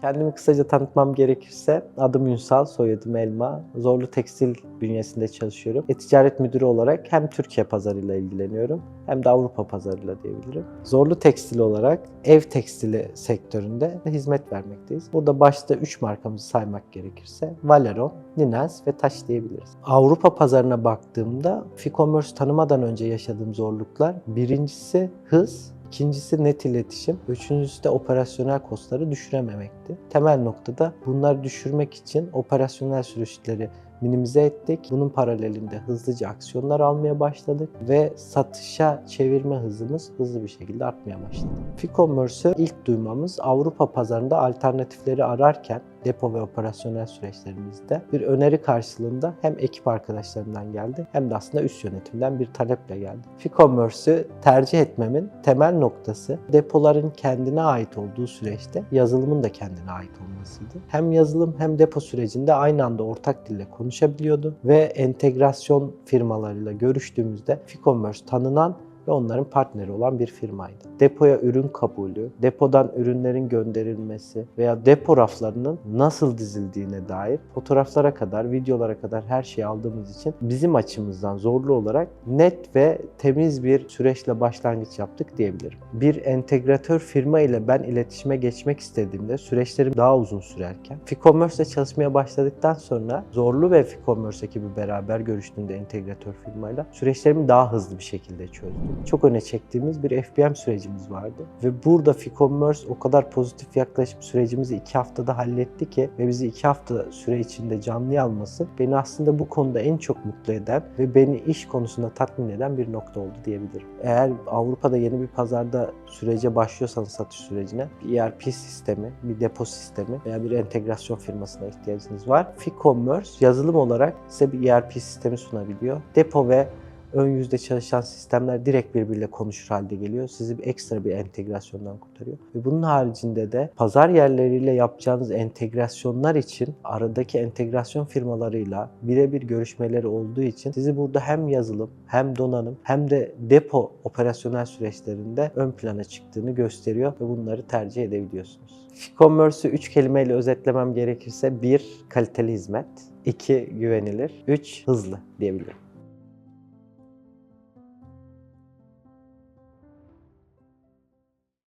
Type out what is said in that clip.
Kendimi kısaca tanıtmam gerekirse adım Ünsal, soyadım Elma. Zorlu Tekstil bünyesinde çalışıyorum. E-ticaret müdürü olarak hem Türkiye pazarıyla ilgileniyorum hem de Avrupa pazarıyla diyebilirim. Zorlu Tekstil olarak ev tekstili sektöründe hizmet vermekteyiz. Burada başta 3 markamızı saymak gerekirse Valeron, Ninens ve Taş diyebiliriz. Avrupa pazarına baktığımda Ficommerce tanımadan önce yaşadığım zorluklar birincisi hız, İkincisi net iletişim, üçüncüsü de operasyonel kostları düşürememekti. Temel noktada bunları düşürmek için operasyonel süreçleri minimize ettik. Bunun paralelinde hızlıca aksiyonlar almaya başladık ve satışa çevirme hızımız hızlı bir şekilde artmaya başladı. Ficommerce'ı ilk duymamız Avrupa pazarında alternatifleri ararken depo ve operasyonel süreçlerimizde bir öneri karşılığında hem ekip arkadaşlarımdan geldi hem de aslında üst yönetimden bir taleple geldi. Ficommerce'ı tercih etmemin temel noktası depoların kendine ait olduğu süreçte yazılımın da kendine ait olmasıydı. Hem yazılım hem depo sürecinde aynı anda ortak dille konuşabiliyordu ve entegrasyon firmalarıyla görüştüğümüzde Ficommerce tanınan ve onların partneri olan bir firmaydı. Depoya ürün kabulü, depodan ürünlerin gönderilmesi veya depo raflarının nasıl dizildiğine dair fotoğraflara kadar, videolara kadar her şeyi aldığımız için bizim açımızdan zorlu olarak net ve temiz bir süreçle başlangıç yaptık diyebilirim. Bir entegratör firma ile ben iletişime geçmek istediğimde süreçlerim daha uzun sürerken Ficommerce çalışmaya başladıktan sonra Zorlu ve Ficommerce ekibi beraber görüştüğümde entegratör firmayla süreçlerimi daha hızlı bir şekilde çözdüm. Çok öne çektiğimiz bir FBM sürecimiz vardı. Ve burada Ficommerce o kadar pozitif yaklaşıp sürecimizi iki haftada halletti ki ve bizi iki hafta süre içinde canlı alması beni aslında bu konuda en çok mutlu eden ve beni iş konusunda tatmin eden bir nokta oldu diyebilirim. Eğer Avrupa'da yeni bir pazarda sürece başlıyorsanız satış sürecine bir ERP sistemi, bir depo sistemi veya bir entegrasyon firmasına ihtiyacınız var. Ficommerce yazılım olarak size bir ERP sistemi sunabiliyor. Depo ve ön yüzde çalışan sistemler direkt birbiriyle konuşur halde geliyor. Sizi bir ekstra bir entegrasyondan kurtarıyor. Ve bunun haricinde de pazar yerleriyle yapacağınız entegrasyonlar için aradaki entegrasyon firmalarıyla birebir görüşmeleri olduğu için sizi burada hem yazılım hem donanım hem de depo operasyonel süreçlerinde ön plana çıktığını gösteriyor ve bunları tercih edebiliyorsunuz. Ficommerce'ü 3 kelimeyle özetlemem gerekirse 1. Kaliteli hizmet 2. Güvenilir 3. Hızlı diyebilirim.